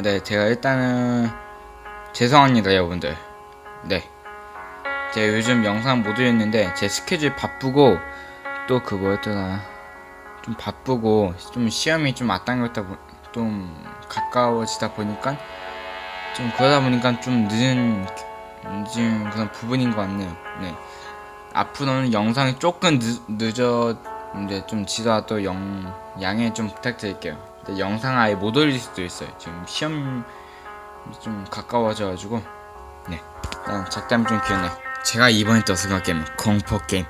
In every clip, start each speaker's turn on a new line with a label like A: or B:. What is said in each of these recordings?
A: 네, 제가 일단은 죄송합니다, 여러분들. 네. 제가 요즘 영상 못 올렸는데 제 스케줄 바쁘고 또 그 뭐였더라 좀 바쁘고 좀 시험이 좀 앞당겼다 보, 좀 가까워지다 보니까 좀 그러다 보니까 좀 늦은 늦은 그런 부분인 것 같네요. 네. 앞으로는 영상이 조금 늦, 늦어 이제 좀 지더라도 영 양해 좀 부탁드릴게요. 영상 아예 못 올릴 수도 있어요. 지금 시험 좀 가까워져가지고 네. 일단 작담 좀 기억나요. 제가 이번에 또 생각 게임 공포 게임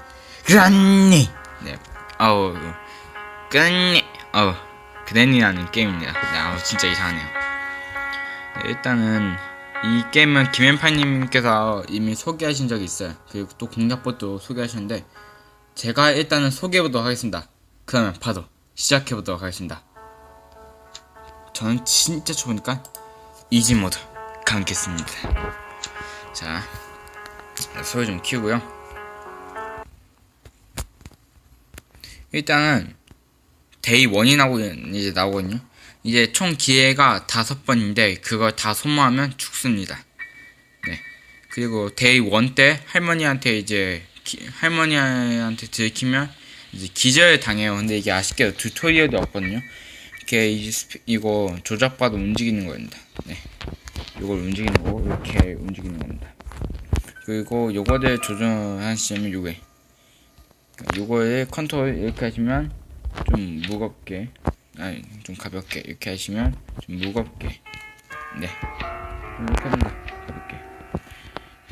A: 그란니 네 아우 그란니 아우 그란니라는 게임입니다. 네, 아우 진짜 이상하네요. 네, 일단은 이 게임은 김현파님께서 이미 소개하신 적이 있어요. 그리고 또 공략법도 소개하셨는데 제가 일단은 소개해보도록 하겠습니다. 그러면 바로 시작해보도록 하겠습니다. 저는 진짜 좋으니까 이지 모드 감겠습니다. 자, 소리 좀 키우고요. 일단은 데이 1이 나고 이제 나오거든요. 이제 총 기회가 다섯 번인데 그걸 다 소모하면 죽습니다. 네. 그리고 데이 1때 할머니한테 이제 기, 할머니한테 들키면 이제 기절 당해요. 근데 이게 아쉽게도 튜토리얼이 없거든요. 이렇게 이거 조작바도 움직이는 겁니다. 네. 이걸 움직이는 거고 이렇게 움직이는 겁니다. 그리고 요거를 조정하시면 요게. 요거를 컨트롤 이렇게 하시면 좀 무겁게 아니 좀 가볍게 이렇게 하시면 좀 무겁게. 네. 이렇게 합니다 가볍게.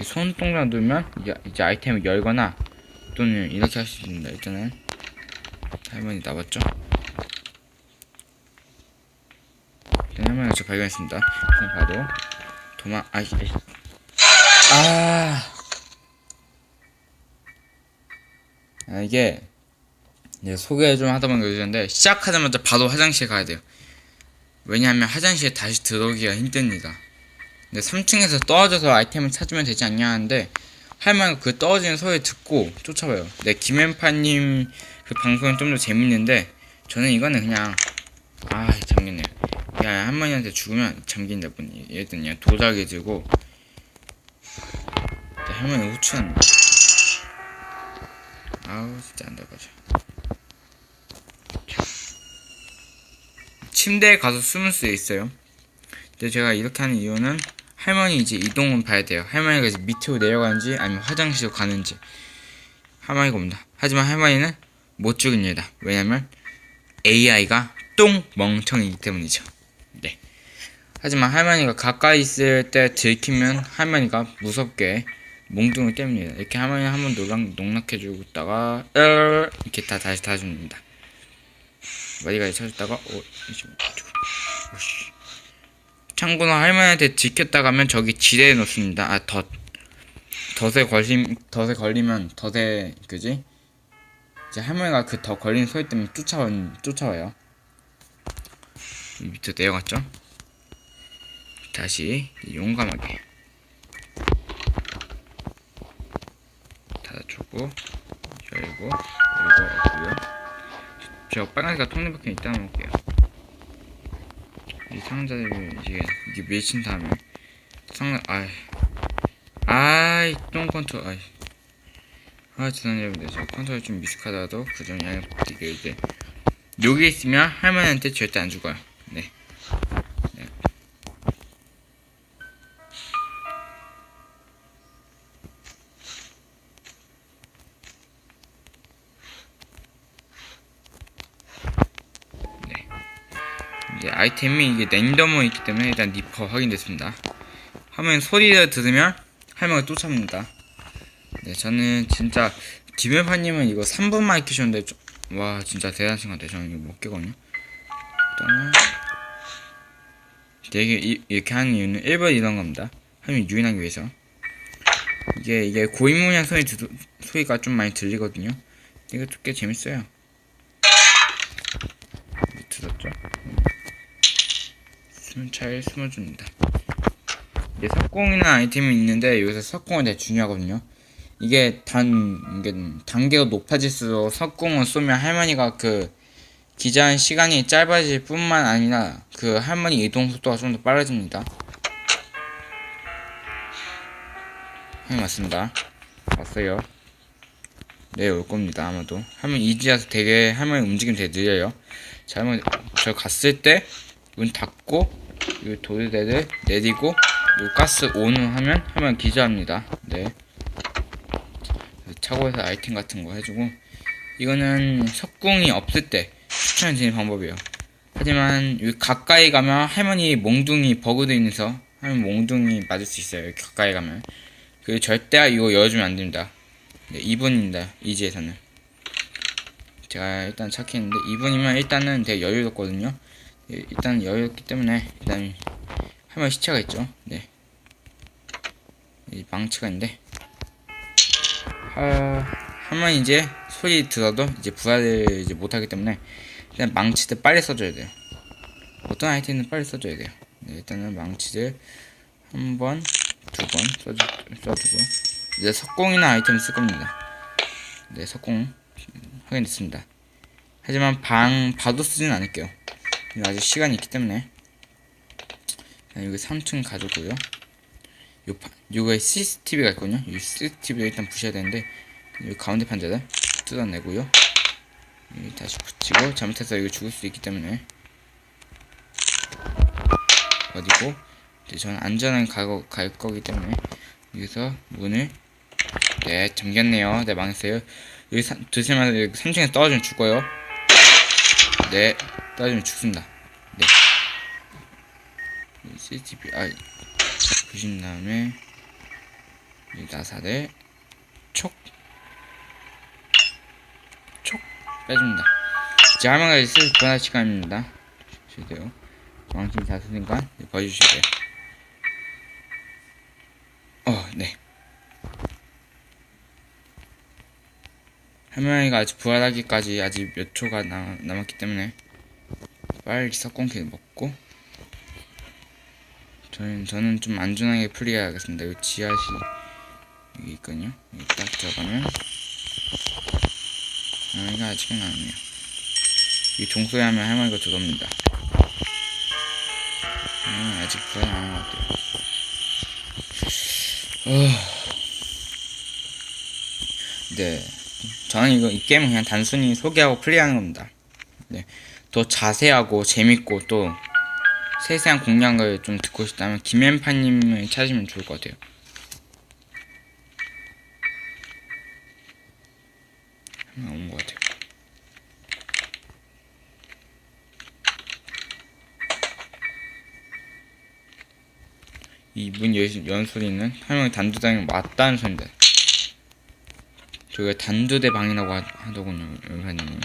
A: 손 동작 누르면 이제, 이제 아이템을 열거나 또는 이렇게 할 수 있습니다. 일단은. 할머니 나왔죠 일단 할머니가 저 발견했습니다 그냥 바로 도망 아이 아이. 아 아, 이게 네, 소개 좀 하다 보니까 그러는데 시작하자마자 바로 화장실 가야 돼요. 왜냐하면 화장실에 다시 들어오기가 힘듭니다. 근데 3층에서 떨어져서 아이템을 찾으면 되지 않냐 하는데 할머니가 그 떨어지는 소리 듣고 쫓아와요. 네, 김현파님 그 방송은 좀 더 재밌는데 저는 이거는 그냥 아 잠겼네요. 야 할머니한테 죽으면 잠긴다 보니 얘든 그냥 도자기 들고 네, 할머니 후추는 아우 진짜 안 들어가죠. 침대에 가서 숨을 수 있어요. 근데 제가 이렇게 하는 이유는 할머니 이제 이동을 봐야 돼요. 할머니가 이제 밑으로 내려가는지 아니면 화장실로 가는지 할머니가 옵니다. 하지만 할머니는 못 죽입니다. 왜냐면 AI가 똥 멍청이기 때문이죠. 네. 하지만 할머니가 가까이 있을 때 들키면 할머니가 무섭게 몽둥을 뗍니다. 이렇게 할머니 한번 놀락, 농락해주고 있다가 이렇게 다 다시 다줍니다. 머리가 쳐졌다가 오, 오씨. 참고로 할머니한테 지켰다 가면 저기 지대에 놓습니다. 아 덫. 덫에 걸림 덫에 걸리면 덫에 그지? 이제 할머니가 그 덫 걸린 소리 때문에 쫓아와 쫓아와요. 밑으로 내려갔죠? 다시 용감하게 닫아주고 열고 열고 없고요. 저 빨간색가 통로 밖에 있다 놓을게요. 이 상자를 이제 이게 밀친 다음에 상자 아이 아이 똥 컨트롤 아이 아 근데 저 컨트롤 좀 미숙하다도 그점 양해 부탁드리게 이제 여기 있으면 할머니한테 절대 안 죽어요. 네. 네. 이제 아이템이 이게 랜덤으로 있기 때문에 일단 니퍼 확인됐습니다. 화면 소리를 들으면 할머니가 쫓아옵니다. 네, 저는 진짜 김혜파님은 이거 3분만 익히셨는데 좀- 와 진짜 대단하신 것 같아요. 저는 이거 못 깨거든요. 일단은 되게 이, 이렇게 하는 이유는 1번 이런 겁니다. 화면 유인하기 위해서 이게 이게 고인물량 소리 들, 소리가 좀 많이 들리거든요. 이것도 꽤 재밌어요. 들었죠? 숨잘 숨어줍니다. 이제 석공이나 아이템이 있는데 여기서 석공은 되게 중요하거든요. 이게 단 이게 단계가 높아질수록 석공을 쏘면 할머니가 그 기자한 시간이 짧아질 뿐만 아니라 그 할머니 이동 속도가 좀 더 빨라집니다. 네, 맞습니다. 왔어요. 네, 올 겁니다. 아마도. 할머니 이지라서 되게 할머니 움직임 되게 느려요. 자, 할머니 저 갔을 때 문 닫고 이 도르대를 내리고 이 가스 온을 하면 할머니 기자합니다. 네. 차고에서 아이템 같은 거 해주고 이거는 석궁이 없을 때 추천해드리는 방법이에요. 하지만 가까이 가면 할머니 몽둥이 버그도 있어서 할머니 몽둥이 맞을 수 있어요. 여기 가까이 가면 그리고 절대 이거 열어주면 안 됩니다. 네, 2분입니다. 이지에서는 제가 일단 착했는데 2분이면 일단은 되게 여유롭거든요. 예, 일단 여유롭기 때문에 일단 할머니 시체가 있죠. 네. 이 망치가 있는데 하... 할머니 이제 소리 들어도 이제 부활을 이제 못하기 때문에 일단 망치들 빨리 써줘야 돼요. 어떤 아이템은 빨리 써줘야 돼요. 네, 일단은 망치들 한 번, 두 번 써주, 써주고 이제 석공이나 아이템 쓸 겁니다. 네, 석공 확인했습니다. 하지만 방 봐도 쓰진 않을게요. 아직 시간이 있기 때문에 자, 여기 3층 가져고요. 요 파, 요거에 CCTV가 있거든요. 이 CCTV 일단 부셔야 되는데 여기 가운데 판자를 뜯어내고요. 여기 다시 붙이고 잘못해서 이거 죽을 수 있기 때문에 어디고 이제 저는 안전하게 가, 갈 거기 때문에 여기서 문을 네 잠겼네요. 네 망했어요. 여기 여기 3층에서 떨어지면 죽어요. 네 떨어지면 죽습니다. 네 CCTV 아 부신 다음에 이 나사를 촉 촉 빼줍니다. 이제 할머니가 있을 변화 시간입니다. 주셔야 돼요. 망치 다 쓰니까 버주셔야 돼요. 어, 네. 할머니가 아직 부활하기까지 아직 몇 초가 남, 남았기 때문에 빨리 석공기 먹고 저는 저는 좀 안전하게 플레이하겠습니다. 여기 지하실 여기 있거든요. 여기 딱 들어가면 할머니가 아직은 안 오네요. 이 종소리 하면 할머니가 들어옵니다. 음, 아직 부활 안한 것 같아요. 어... 네. 저는 이거 이 게임은 그냥 단순히 소개하고 플레이하는 겁니다. 네. 더 자세하고 재밌고 또 세세한 공략을 좀 듣고 싶다면 김앤파님을 찾으면 좋을 것 같아요. 나온 것 같아요. 이문 연소리는 할머니 단두당이 맞다는 소리인데 저희가 단두대 방이라고 하, 하더군요 연사님은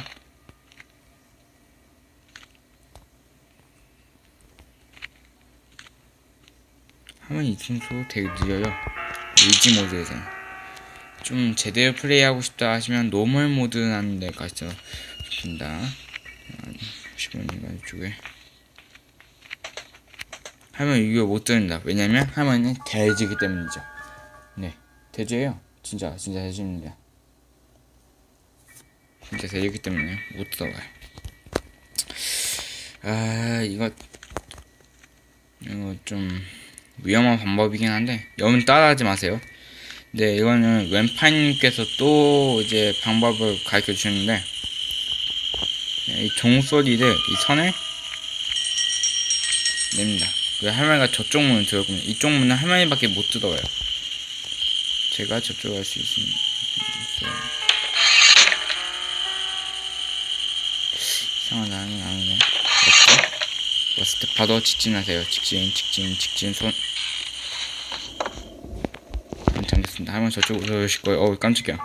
A: 할머니 이 친구 되게 느려요. 일지 모드에서는 좀 제대로 플레이하고 싶다 하시면 노멀 모드라는 데가 있어 싶습니다. 10원인가 이쪽에. 할머니 이거 못 들는다. 왜냐면 할머니는 돼지기 때문이죠. 네 돼지예요. 진짜 진짜 돼지입니다. 진짜 돼지기 때문에 못 들어가요. 아 이거 이거 좀 위험한 방법이긴 한데 여러분 따라하지 마세요 네 이거는 왼파님께서 또 이제 방법을 가르쳐 주셨는데 이 종소리를 이 선을 냅니다 그 할머니가 저쪽 문을 들었군요. 이쪽 문은 할머니밖에 못 들어와요. 제가 저쪽 갈 수 있습니다. 나는 안 오네. 없고. 스텝 봐도 직진하세요. 직진, 직진, 직진, 손. 안 잠겼습니다. 할머니 저쪽으로 오실 거예요. 어우, 깜짝이야.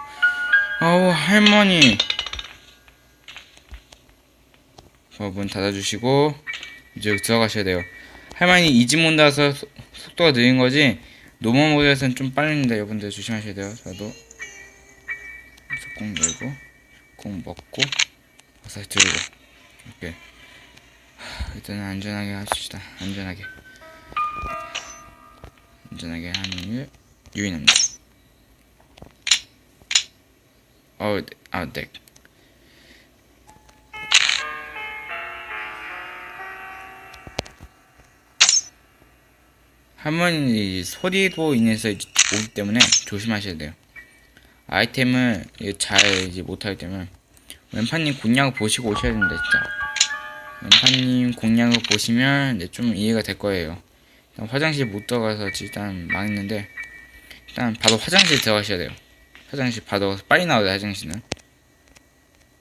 A: 아우, 할머니. 어, 문 닫아주시고, 이제 들어가셔야 돼요. 할머니 이지몬다서 속도가 느린 거지 노멀 모드에서는 좀 빠릅니다 여러분들 조심하셔야 돼요 저도 꼭 열고 꼭 먹고 화살 들고 이렇게 일단은 안전하게 합시다 안전하게 안전하게 하는 일 유인합니다 어, 아, 네. 할머니 소리로 인해서 오기 때문에 조심하셔야 돼요. 아이템을 잘 못하기 때문에 왼판님 공략을 보시고 오셔야 됩니다, 진짜. 왼판님 공략을 보시면 네, 좀 이해가 될 거예요. 화장실 못 들어가서 일단 망했는데 일단 바로 화장실 들어가셔야 돼요. 화장실 바로 빨리 나와요, 화장실은.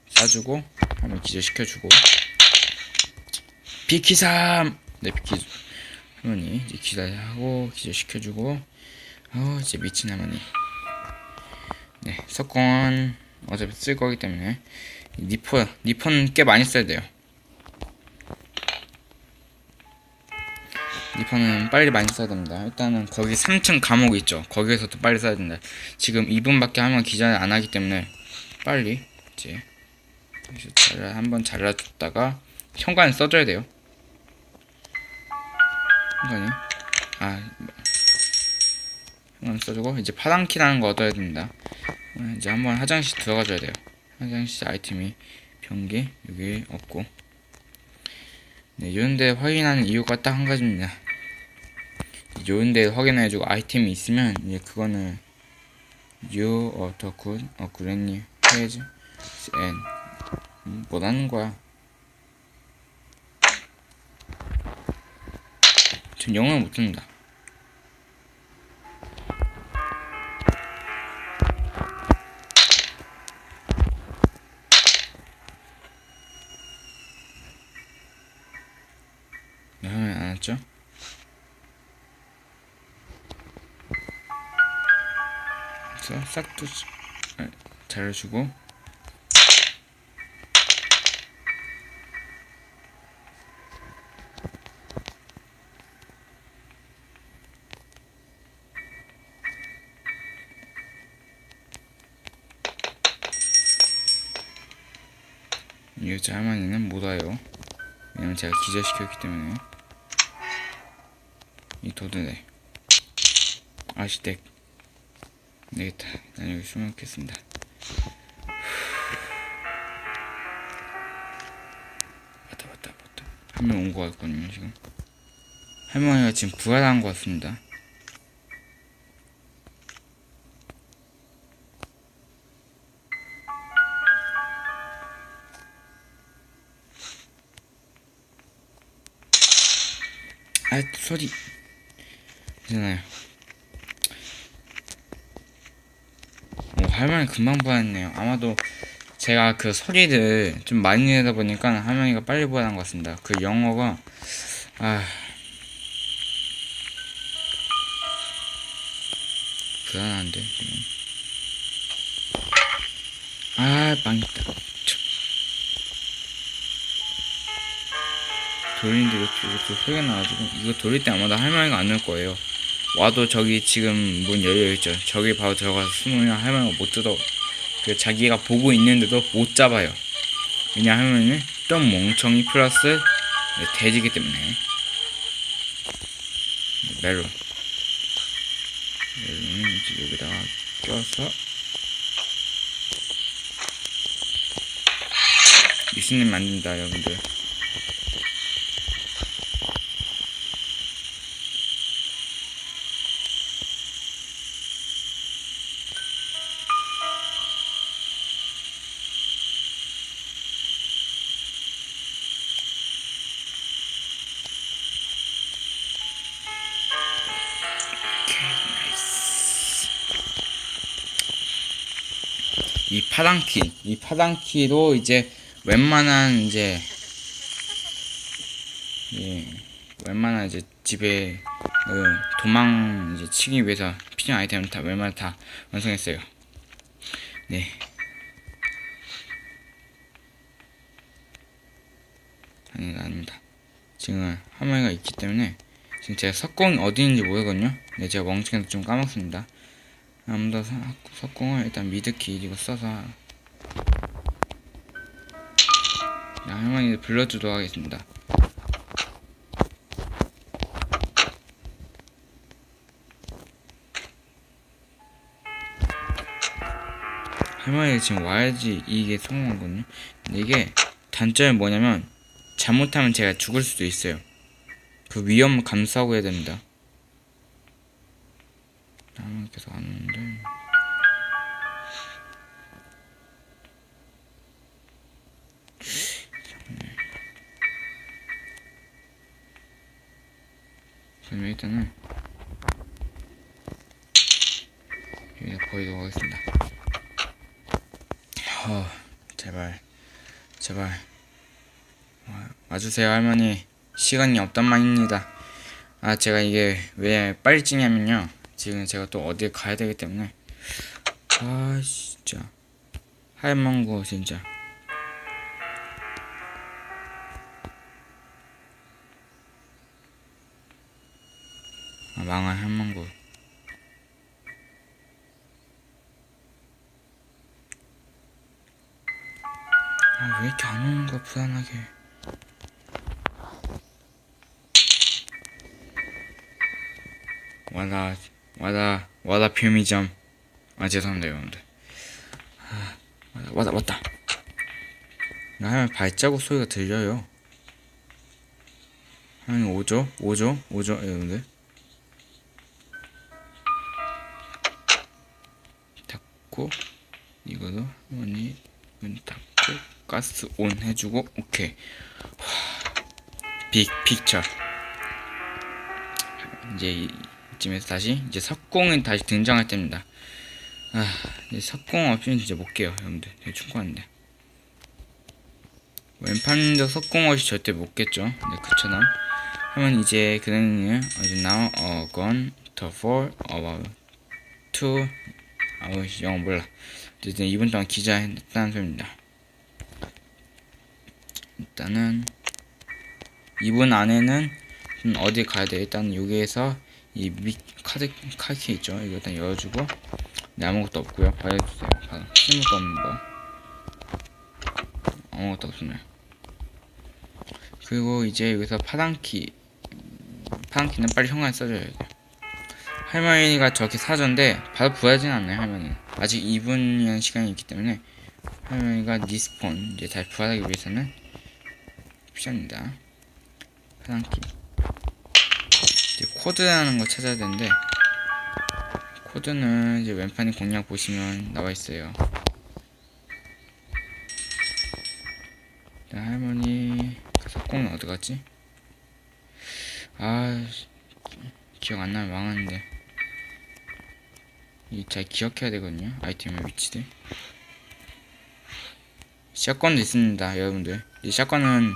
A: 싸주고 한번 기절시켜주고. 비키삼 네 비키 할머니 이제 기다려하고 기절시켜주고. 어 이제 미친 할머니. 네 석권 어차피 쓸 거기 때문에. 니퍼 니퍼는 꽤 많이 써야 돼요 니퍼는 빨리 많이 써야 됩니다 일단은 거기 3층 감옥 있죠 거기에서도 빨리 써야 된다 지금 2분밖에 하면 기절 안 하기 때문에 빨리 이제 잘라 한번 잘라줬다가 현관 써줘야 돼요. 현관이 아 현관 써주고 이제 파랑키라는 거 얻어야 됩니다. 어, 이제 한번 화장실 들어가줘야 돼요. 화장실 아이템이 변기 여기 없고 네 이런데 확인하는 이유가 딱 한 가지입니다. 이런데 확인해주고 아이템이 있으면 이제 그거는 you or the good or granny has and 음, 뭐라는 거야? 전 영어를 못 듣는다. 네, 안 왔죠? 그래서 싹도 아, 잘해주고 이 여자 할머니는 못 와요. 왜냐면 제가 기절시켰기 때문에. 이 도드네. 아시댁. 되겠다. 난 여기 숨어 있겠습니다. 왔다 왔다 왔다. 한 명 온 거 같거든요 지금. 할머니가 지금 부활한 것 같습니다. 아 소리 괜찮아요 할머니 금방 부활했네요. 아마도 제가 그 소리를 좀 많이 내다 보니까 할머니가 빨리 부활한 것 같습니다. 그 영어가 아. 불안한데. 아 망했다. 참. 돌리는데 이것도 소리가 나가지고 이거 돌릴 때 아마도 할머니가 안 올 거예요 와도 저기 지금 문 열려있죠. 저기 바로 들어가서 숨으면 할머니가 못 뜯어. 그 자기가 보고 있는데도 못 잡아요. 왜냐 할머니는 또 멍청이 플러스 네, 돼지기 때문에. 멜론. 멜론은 여기다가 껴서 미스님 만든다 여러분들 파랑키, 이 파랑키로 이제 웬만한 이제 예, 웬만한 이제 집에 어, 도망 이제 치기 위해서 필요한 아이템을 다 웬만한 다 완성했어요. 네. 아니 아닙니다. 지금 할머니가 있기 때문에 지금 제가 석공이 어디 있는지 모르거든요. 네, 제가 멍청해서 좀 까먹습니다. 아무도 석공을 일단 미드키 이거 써서 야, 할머니 불러주도록 하겠습니다. 할머니 지금 와야지 이게 성공하거든요. 근데 이게 단점이 뭐냐면 잘못하면 제가 죽을 수도 있어요. 그 위험 감수하고 해야 됩니다. 아, 계속 안 오는데. 그러면 일단은 여기다 버리도록 하겠습니다. 어, 제발, 제발. 와, 와주세요, 할머니. 시간이 없단 말입니다. 아, 제가 이게 왜 빨리 찍냐면요. 지금 제가 또 어딜 가야 되기 때문에. 아, 진짜. 할망구, 진짜. 아, 망할 할망구. 아, 왜 이렇게 안 오는 거야, 불안하게. 와다, 와다, 와다 표미점. 아, 죄송합니다, 여러분들. 아, 와다, 왔다. 나 하면 발자국 소리가 들려요. 하면 오죠? 오죠? 오죠, 여러분들? 닫고, 이거도, 할머니, 문 닫고, 가스 온 해주고, 오케이. 빅 픽처. 이제 이- 이쯤에서 다시 이제 석공이 다시 등장할 때입니다. 아, 이제 석공 없이는 진짜 못 깨요, 여러분들. 되게 충고한데. 왼판도 석공 없이 절대 못 깼죠. 네, 그처럼. 하면 이제 그는 어제 now uh, gone to fall about to 아우 영어 몰라. 어쨌든 2분 동안 기자했다는 소리입니다. 일단은 2분 안에는 좀 어디 가야 돼. 일단 여기에서 이 밑 카드 카키 있죠. 이거 일단 열어주고 네, 아무것도 없고요. 버려주세요. 바로 아무것도 없는 거. 아무것도 없으면. 그리고 이제 여기서 파란키 파란키는 빨리 현관에 써줘야 돼. 할머니가 저렇게 사전데 바로 부하진 않나요 할머니는 아직 2분이라는 시간이 있기 때문에 할머니가 리스폰 이제 다시 부활하기 위해서는 필요합니다. 이제 코드라는 거 찾아야 되는데 코드는 이제 왼판에 공략 보시면 나와 있어요. 자, 할머니 그 석공은 어디 갔지? 아 기억 안 나면 망하는데 이 잘 기억해야 되거든요 아이템의 위치들 샷건도 있습니다 여러분들 이 샷건은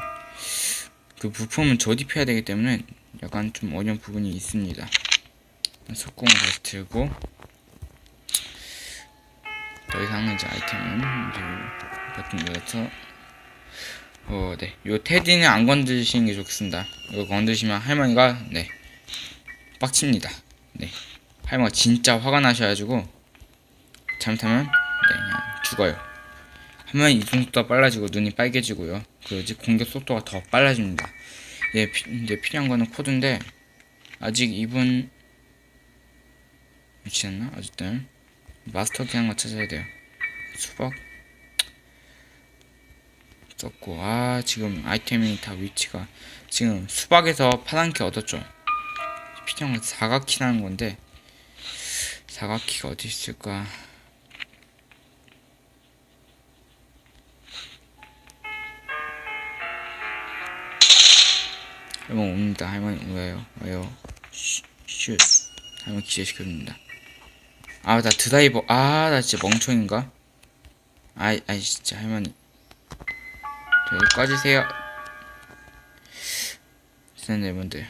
A: 그 부품을 조립해야 되기 때문에 약간 좀 어려운 부분이 있습니다. 석공을 다시 들고 더 이상은 이제 아이템은 버튼 눌러서 어, 네. 요 테디는 안 건드시는 게 좋겠습니다. 이거 건드시면 할머니가 네 빡칩니다. 네. 할머니가 진짜 화가 나셔가지고 잘못하면 네 그냥 죽어요. 하면 이동 속도가 빨라지고 눈이 빨개지고요. 그러지 공격 속도가 더 빨라집니다. 예, 피, 이제 필요한 거는 코드인데 아직 2분 미치셨나? 어쨌든 마스터 키 한 거 찾아야 돼요. 수박 썼고 아 지금 아이템이 다 위치가 지금 수박에서 파란 키 얻었죠. 필요한 건 사각키라는 건데 사각키가 어디 있을까? 할머니 옵니다. 할머니. 와요. 쉿, 쉿. 할머니 기절시켜줍니다. 아, 나 드라이버. 아, 나 진짜 멍청인가? 아이, 아이, 진짜 할머니. 저기 꺼주세요. 선생님 여러분들.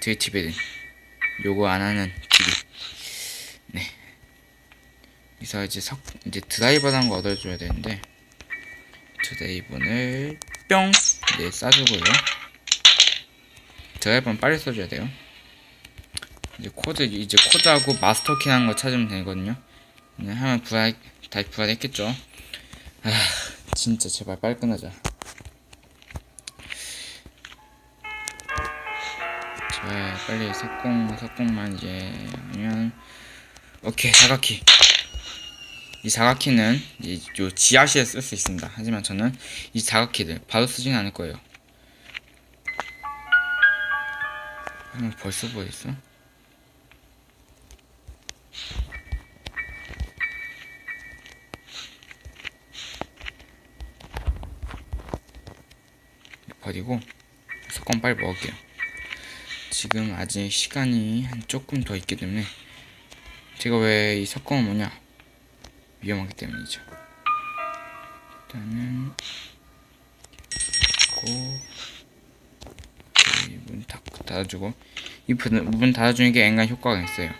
A: 되게 티베든. 요거 안 하는 길이. 네. 그래서 이제 석, 이제 드라이버라는 거 얻어줘야 되는데. 드라이버를 뿅! 네, 싸주고요. 드라이버는 빨리 써줘야 돼요. 이제 코드 이제 코드하고 마스터 키라는 거 찾으면 되거든요. 그냥 하면 부활 다시 부활했겠죠. 아 진짜 제발 빨리 끝나자. 제발 빨리 석공 석공만 이제 하면 오케이 사각키. 이 사각키는 이 요 지하실에 쓸 수 있습니다. 하지만 저는 이 사각키를 바로 쓰진 않을 거예요. 응, 벌써 보였어? 버리고 석권 빨리 먹을게요. 지금 아직 시간이 한 조금 더 있기 때문에 제가 왜 이 석권을 뭐냐? 위험하기 때문이죠. 일단은 고. 닫아주고 이 문, 문 닫아주는 게 앵간 효과가 있어요.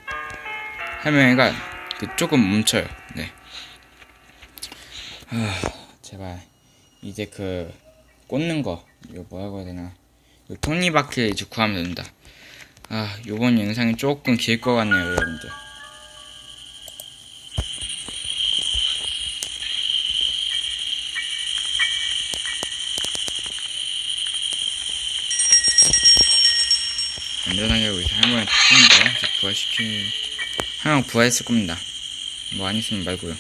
A: 얘가 그 조금 멈춰요. 네. 아, 제발 이제 그 꽂는 거 이거 뭐라고 해야 되나? 이 톱니바퀴 이제 구하면 된다. 아, 요번 영상이 조금 길 것 같네요, 여러분들. 안전하게 우리 할머니 뜯는 거 한명 부활했을 겁니다. 뭐 안 있으면 말고요.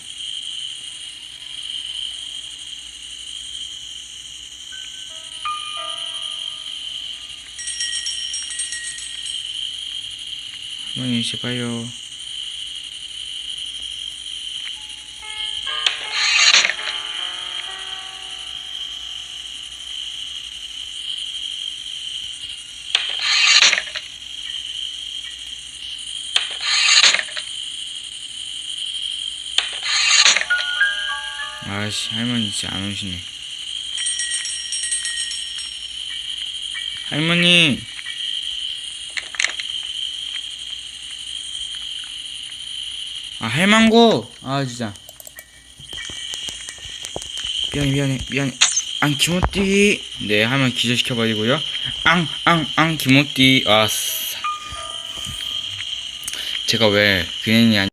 A: 할머니 제발요. 아씨 할머니 진짜 안 오시네. 할머니. 아 할망고. 아 진짜. 미안해 미안해 미안해. 앙 기모띠. 네 할머니 기절시켜버리고요. 앙앙앙 기모띠. 아싸. 제가 왜 그랜이 아니